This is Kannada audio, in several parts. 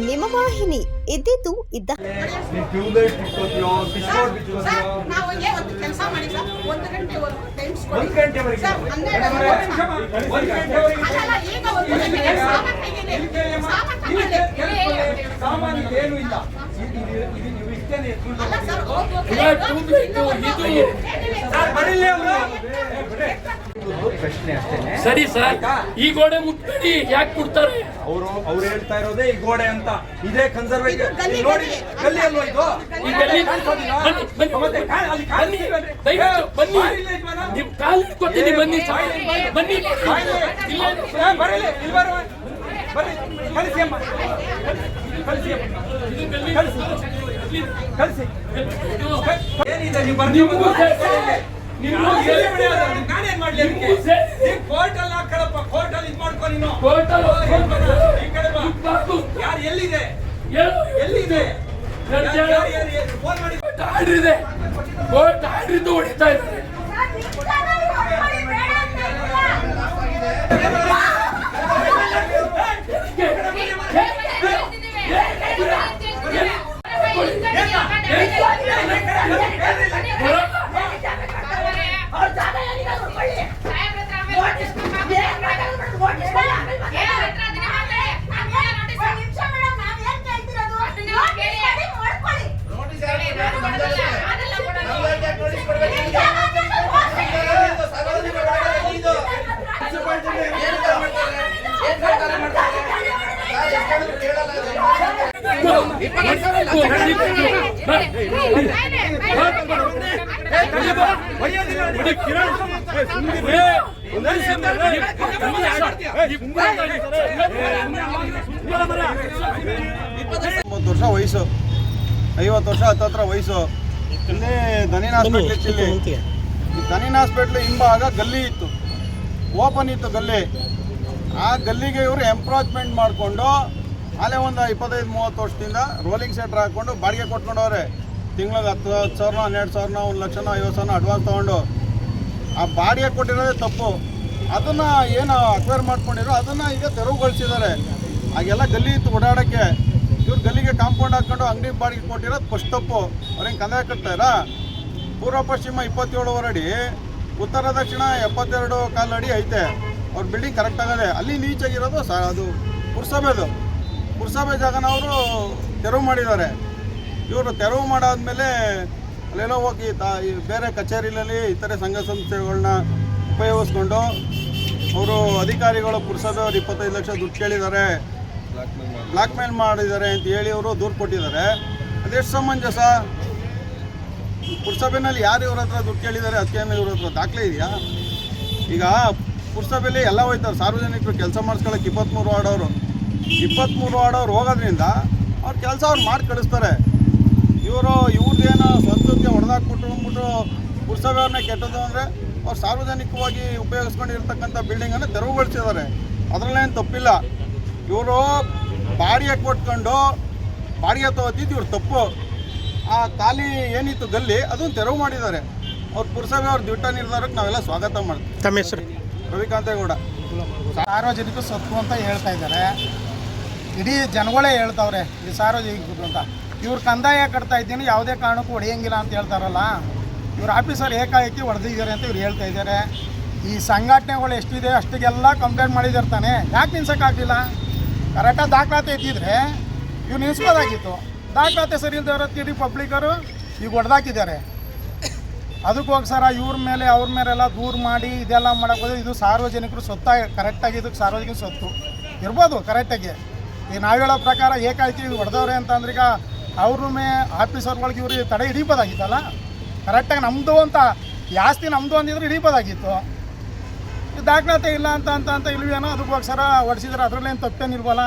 ನಿಮ್ಮ ವಾಹಿನಿ ಇದ್ದಿದ್ದು ಇದ್ದ. ಇಲ್ಲಿ ಪ್ರಶ್ನೆ ಅಷ್ಟೇನೆ ಸರಿ ಸರ್ ಈ ಗೋಡೆ ಮುಟ್ಬೇಡಿ ಯಾಕೆ ಮುಟ್ತಾರೆ ಅವರು ಅವ್ರು ಹೇಳ್ತಾ ಇರೋದೇ ಈ ಗೋಡೆ ಅಂತ ಇದೇ ಕನ್ಸರ್ವೇಟಿವ್ ನೋಡಿ ಗಲ್ಲಿ. ಗಲ್ಲಿ ಅಲ್ವಾ ಇದು ಈ ಗಲ್ಲಿ. ಮತ್ತೆ ಅಲ್ಲಿ ಬನ್ನಿ? ದಯವಿಟ್ಟು ಬನ್ನಿ ಕಾಲು ಬನ್ನಿ ಸರ್. ಬನ್ನಿ ಇಲ್ಲ. ಇಲ್ಲ ಏ, ಬರೀಲಿ, ಇಲ್ಲಿ ಬರುವ. ಬರ್ರಿ, ಕಳಿಸಿ ಅಮ್ಮ. ಕಳಿಸಿ ಅಮ್ಮ. ಕಳಿಸಿ. ಕಳಿಸಿ. ಏನಿದೆ ನೀವು ಬರ್ತೀವಿ. ನಾನೇನ್ ಮಾಡ್ಲಿ. ನೀನ್ ಕೋರ್ಟ್ ಅಲ್ಲಿ ಹಾಕಳಪ್ಪ ಕೋರ್ಟ್ ಅಲ್ಲಿ ಇದ್ ಮಾಡ್ಕೊ ನೀನು ಕೋರ್ಟ್ ಈ ಕಡೆ ಯಾರು ಎಲ್ಲಿದೆ ಏನು? ಎಲ್ಲಿದೆ ಫೋನ್ ಮಾಡಿ ಆರ್ಡರ್ ಇದೆ ಕೋರ್ಟ್ ಆರ್ಡರ್ ಇದ್ದು ಹೊಡಿತಾ ಇದ್ದಾರೆ ಕಿರಣ್ ಒಂಬತ್ತು ವರ್ಷ ವಯಸ್ಸು. ಐವತ್ತು ವರ್ಷ ಹತ್ತತ್ರ ವಯಸ್ಸು. ಇಲ್ಲಿ ಧನಿನ ಹಾಸ್ಪಿಟ್ಲ್ ಇತ್ತು ಈ ಧನಿನ ಹಾಸ್ಪಿಟ್ಲ್ ಹಿಂಭಾಗ ಗಲ್ಲಿ ಇತ್ತು. ಓಪನ್ ಇತ್ತು ಗಲ್ಲಿ. ಆ ಗಲ್ಲಿಗೆ ಇವರು ಎಂಪ್ರಾಚ್ಮೆಂಟ್ ಮಾಡಿಕೊಂಡು ಅಲ್ಲೇ ಒಂದು ಇಪ್ಪತ್ತೈದು, ಮೂವತ್ತು ವರ್ಷದಿಂದ ರೋಲಿಂಗ್ ಸೆಟ್ರ್ ಹಾಕ್ಕೊಂಡು ಬಾಡಿಗೆ ಕೊಟ್ಕೊಂಡವ್ರೆ. ತಿಂಗ್ಳಿಗೆ ಹತ್ತು ಹತ್ತು ಸಾವಿರ ಹನ್ನೆರಡು ಸಾವಿರನ, ಒಂದು ಲಕ್ಷನ, ಐವತ್ತು ಸಾವಿರ ಅಡ್ವಾನ್ಸ್ ತೊಗೊಂಡು. ಆ ಬಾಡಿಗೆ ಕೊಟ್ಟಿರೋದೇ ತಪ್ಪು. ಅದನ್ನು ಏನು ಅಕ್ವೈರ್ ಮಾಡ್ಕೊಂಡಿರೋ ಅದನ್ನು ಈಗ ತೆರವುಗೊಳಿಸಿದ್ದಾರೆ. ಆಗೆಲ್ಲ ಗಲ್ಲಿ ಇತ್ತು ಓಡಾಡೋಕ್ಕೆ. ಇವ್ರು ಗಲ್ಲಿಗೆ ಕಾಂಪೌಂಡ್ ಹಾಕ್ಕೊಂಡು ಅಂಗಡಿ ಬಾಡಿಗೆ ಕೊಟ್ಟಿರೋದು ಫಸ್ಟ್ ತಪ್ಪು ಅವ್ರಿಗೆ ಕಂದಾಯ ಕಟ್ತಾಯಿರಾ ಪೂರ್ವ ಪಶ್ಚಿಮ ಇಪ್ಪತ್ತೇಳುವರೆ ಅಡಿ, ಉತ್ತರ ದಕ್ಷಿಣ ಎಪ್ಪತ್ತೆರಡು ಕಾಲು ಅಡಿ ಐತೆ. ಅವ್ರ ಬಿಲ್ಡಿಂಗ್ ಕರೆಕ್ಟ್ ಆಗದೆ. ಅಲ್ಲಿ ನೀಚಾಗಿರೋದು ಸ ಅದು ಪುರಸಭೆದು. ಪುರಸಭೆ ಜಾಗನ ಅವರು ತೆರವು ಮಾಡಿದ್ದಾರೆ. ಇವರು ತೆರವು ಮಾಡಾದ್ಮೇಲೆ ಅಲ್ಲೆಲ್ಲೋ ಹೋಗಿ ತಾ ಈ ಬೇರೆ ಕಚೇರಿನಲ್ಲಿ ಇತರೆ ಸಂಘ ಸಂಸ್ಥೆಗಳನ್ನ ಉಪಯೋಗಿಸ್ಕೊಂಡು ಅವರು ಅಧಿಕಾರಿಗಳು ಪುರಸಭೆಯವರು ಇಪ್ಪತ್ತೈದು ಲಕ್ಷ ದುಡ್ಡು ಕೇಳಿದ್ದಾರೆ. ಮೇಲ್ ಮಾಡಿದ್ದಾರೆ ಅಂತ ಹೇಳಿ ಅವರು ದೂರು ಕೊಟ್ಟಿದ್ದಾರೆ. ಅದೆಷ್ಟು ಸಮಂಜಸ? ಪುರಸಭೆನಲ್ಲಿ ಯಾರು ಇವ್ರ ಹತ್ರ ದುಡ್ಡು ಕೇಳಿದ್ದಾರೆ? ಅದಕ್ಕೆ ಮೇಲೆ ಇವ್ರ ಹತ್ರ ದಾಖಲೆ ಇದೆಯಾ? ಈಗ ಪುರಸಭೆಯಲ್ಲಿ ಎಲ್ಲ ಹೋಯ್ತಾರೆ ಸಾರ್ವಜನಿಕರು ಕೆಲಸ ಮಾಡಿಸ್ಕೊಳ್ಳೋಕೆ ಇಪ್ಪತ್ತ್ಮೂರು ವಾರ್ಡವರು ಇಪ್ಪತ್ತ್ಮೂರು ವಾರ್ಡವ್ರು ಹೋಗೋದ್ರಿಂದ ಅವ್ರ ಕೆಲಸ ಅವ್ರು ಮಾಡಿ ಕಳಿಸ್ತಾರೆ. ಇವರು ಇವ್ರದ್ದೇನೋ ಸ್ವಂತಕ್ಕೆ ಹೊಡೆದಾಕ್ಬಿಟ್ಟು ಅಂದ್ಬಿಟ್ಟು ಪುರಸಭೆಯವ್ರನ್ನ ಕೆಟ್ಟದ್ದು ಅಂದರೆ ಅವ್ರು ಸಾರ್ವಜನಿಕವಾಗಿ ಉಪಯೋಗಿಸ್ಕೊಂಡಿರ್ತಕ್ಕಂಥ ಬಿಲ್ಡಿಂಗನ್ನು ತೆರವುಗೊಳಿಸಿದ್ದಾರೆ. ಅದರಲ್ಲೇನು ತಪ್ಪಿಲ್ಲ. ಇವರು ಬಾಡಿಗೆ ಕೊಟ್ಕೊಂಡು ಬಾಡಿಗೆ ತಗೋತಿದ್ದು ಇವ್ರು ತಪ್ಪು. ಆ ಖಾಲಿ ಏನಿತ್ತು ಗಲ್ಲಿ ಅದನ್ನು ತೆರವು ಮಾಡಿದ್ದಾರೆ. ಅವ್ರು ಪುರಸಭೆ ಅವ್ರ ದಿಟ್ಟ ನಿರ್ಧಾರಕ್ಕೆ ನಾವೆಲ್ಲ ಸ್ವಾಗತ ಮಾಡ್ತೀವಿ. ತಮ್ಮ ಹೆಸರು? ರವಿಕಾಂತೇಗೌಡ ಸಾರ್ವಜನಿಕ ಸತ್ತು ಅಂತ ಹೇಳ್ತಾ ಇದ್ದಾರೆ. ಇಡೀ ಜನಗಳೇ ಹೇಳ್ತಾವ್ರೆ ಇದು ಸಾರ್ವಜನಿಕ ಅಂತ. ಇವ್ರು ಕಂದಾಯ ಕಟ್ತಾ ಇದ್ದೀನಿ, ಯಾವುದೇ ಕಾರಣಕ್ಕೂ ಹೊಡೆಯಂಗಿಲ್ಲ ಅಂತ ಹೇಳ್ತಾರಲ್ಲ. ಇವ್ರ ಆಫೀಸರ್ ಏಕಾಏಕಿ ಹೊಡೆದಿದ್ದಾರೆ ಅಂತ ಇವ್ರು ಹೇಳ್ತಾ ಇದ್ದಾರೆ. ಈ ಸಂಘಟನೆಗಳು ಎಷ್ಟಿದೆ ಅಷ್ಟಿಗೆಲ್ಲ ಕಂಪ್ಲೇಂಟ್ ಮಾಡಿದಿರ್ತಾನೆ ತಾನೆ. ಯಾಕೆ ನಿಲ್ಸೋಕ್ಕಾಗಲಿಲ್ಲ? ಕರೆಕ್ಟಾಗಿ ದಾಖಲಾತಿ ಇದ್ದಿದ್ರೆ ಇವ್ರು ನಿಲ್ಸ್ಬೋದಾಗಿತ್ತು. ದಾಖಲಾತಿ ಸರಿ ಇಲ್ದವ್ರ ಇಡೀ ಪಬ್ಲಿಕರು ಈಗ ಹೊಡೆದಾಕಿದ್ದಾರೆ. ಅದಕ್ಕೋಸ್ಕರ ಇವ್ರ ಮೇಲೆ, ಅವ್ರ ಮೇಲೆಲ್ಲ ದೂರ ಮಾಡಿ ಇದೆಲ್ಲ ಮಾಡೋಕ್ಕೋದ್ರೆ ಇದು ಸಾರ್ವಜನಿಕರು ಸ್ವತ್ತಾಗಿ ಕರೆಕ್ಟಾಗಿ ಇದಕ್ಕೆ ಸಾರ್ವಜನಿಕ ಸೊತ್ತು. ಇರ್ಬೋದು ಕರೆಕ್ಟಾಗಿ ಈಗ ನಾವು ಹೇಳೋ ಪ್ರಕಾರ ಏಕಾಏಕಿ ಹೊಡೆದವ್ರೆ ಅಂತಂದ್ರೆ ಈಗ ಅವ್ರ ಆಫೀಸರ್ ಒಳಗೆ ಇವ್ರಿಗೆ ತಡೆ ಹಿಡಿಬೋದಾಗಿತ್ತಲ್ಲ? ಕರೆಕ್ಟಾಗಿ ನಮ್ಮದು ಅಂತ, ಜಾಸ್ತಿ ನಮ್ಮದು ಅಂದಿದ್ರೆ ಹಿಡಿಬೋದಾಗಿತ್ತು. ದಾಖಲಾತಿ ಇಲ್ಲ ಅಂತ ಅಂತ ಅಂತ ಇಲ್ವೇನೋ ಅದಕ್ಕೋಸ್ಕರ ಹೊಡೆಸಿದ್ರೆ ಅದರಲ್ಲೇನು ತಪ್ಪೇನಿಲ್ವಲ್ಲ?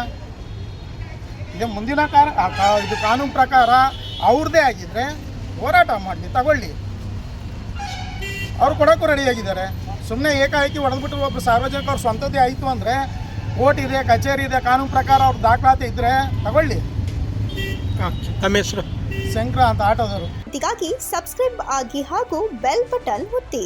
ಈಗ ಮುಂದಿನ ಕಾರ ಇದು ಕಾನೂನು ಪ್ರಕಾರ ಅವ್ರದ್ದೇ ಆಗಿದ್ರೆ ಹೋರಾಟ ಮಾಡಲಿ ತಗೊಳ್ಳಿ. ಅವ್ರು ಕೊಡೋಕ್ಕೂ ರೆಡಿಯಾಗಿದ್ದಾರೆ ಸುಮ್ಮನೆ ಏಕಾಏಕಿ ಹೊಡೆದ್ಬಿಟ್ಟು ಒಬ್ಬರು ಸಾರ್ವಜನಿಕ ಅವ್ರ ಸ್ವಂತದ್ದೇ ಆಯಿತು ಅಂದರೆ, ಕೋರ್ಟ್ ಇದೆ, ಕಚೇರಿ ಇದೆ, ಕಾನೂನು ಪ್ರಕಾರ ಅವ್ರ ದಾಖಲಾತಿ ಇದ್ದರೆ ತಗೊಳ್ಳಿ. ತಮ್ಮ ಹೆಸರು? ಶಂಕರ ಅಂತ ಆಟೋದವರು ಇದಕ್ಕಾಗಿ ಸಬ್ಸ್ಕ್ರೈಬ್ ಆಗಿ ಹಾಗೂ ಬೆಲ್ ಬಟನ್ ಒತ್ತಿ.